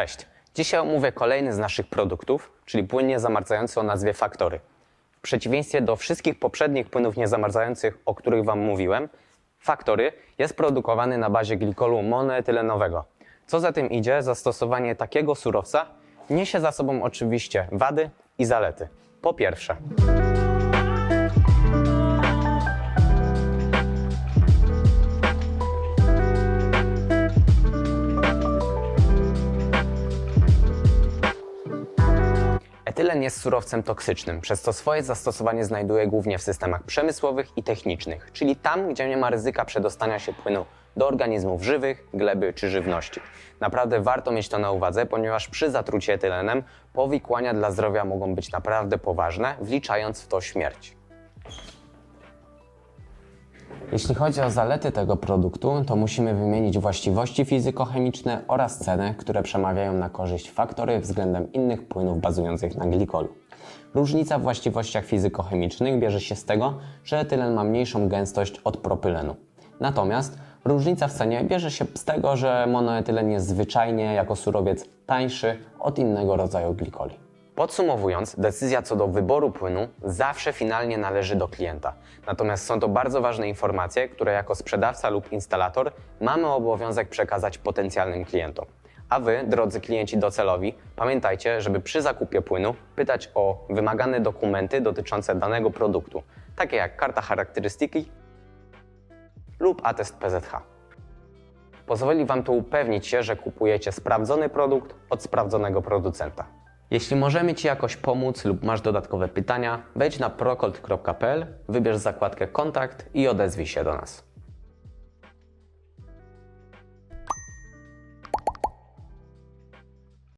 Cześć. Dzisiaj omówię kolejny z naszych produktów, czyli płyn niezamarzający o nazwie Faktory. W przeciwieństwie do wszystkich poprzednich płynów niezamarzających, o których Wam mówiłem, Faktory jest produkowany na bazie glikolu monoetylenowego. Co za tym idzie, zastosowanie takiego surowca niesie za sobą oczywiście wady i zalety. Po pierwsze, Etylen jest surowcem toksycznym, przez co swoje zastosowanie znajduje głównie w systemach przemysłowych i technicznych, czyli tam, gdzie nie ma ryzyka przedostania się płynu do organizmów żywych, gleby czy żywności. Naprawdę warto mieć to na uwadze, ponieważ przy zatruciu etylenem powikłania dla zdrowia mogą być naprawdę poważne, wliczając w to śmierć. Jeśli chodzi o zalety tego produktu, to musimy wymienić właściwości fizykochemiczne oraz ceny, które przemawiają na korzyść faktory względem innych płynów bazujących na glikolu. Różnica w właściwościach fizykochemicznych bierze się z tego, że etylen ma mniejszą gęstość od propylenu. Natomiast różnica w cenie bierze się z tego, że monoetylen jest zwyczajnie jako surowiec tańszy od innego rodzaju glikoli. Podsumowując, decyzja co do wyboru płynu zawsze finalnie należy do klienta. Natomiast są to bardzo ważne informacje, które jako sprzedawca lub instalator mamy obowiązek przekazać potencjalnym klientom. A Wy, drodzy klienci docelowi, pamiętajcie, żeby przy zakupie płynu pytać o wymagane dokumenty dotyczące danego produktu, takie jak karta charakterystyki lub atest PZH. Pozwoli Wam to upewnić się, że kupujecie sprawdzony produkt od sprawdzonego producenta. Jeśli możemy Ci jakoś pomóc lub masz dodatkowe pytania, wejdź na procold.pl, wybierz zakładkę Kontakt i odezwij się do nas.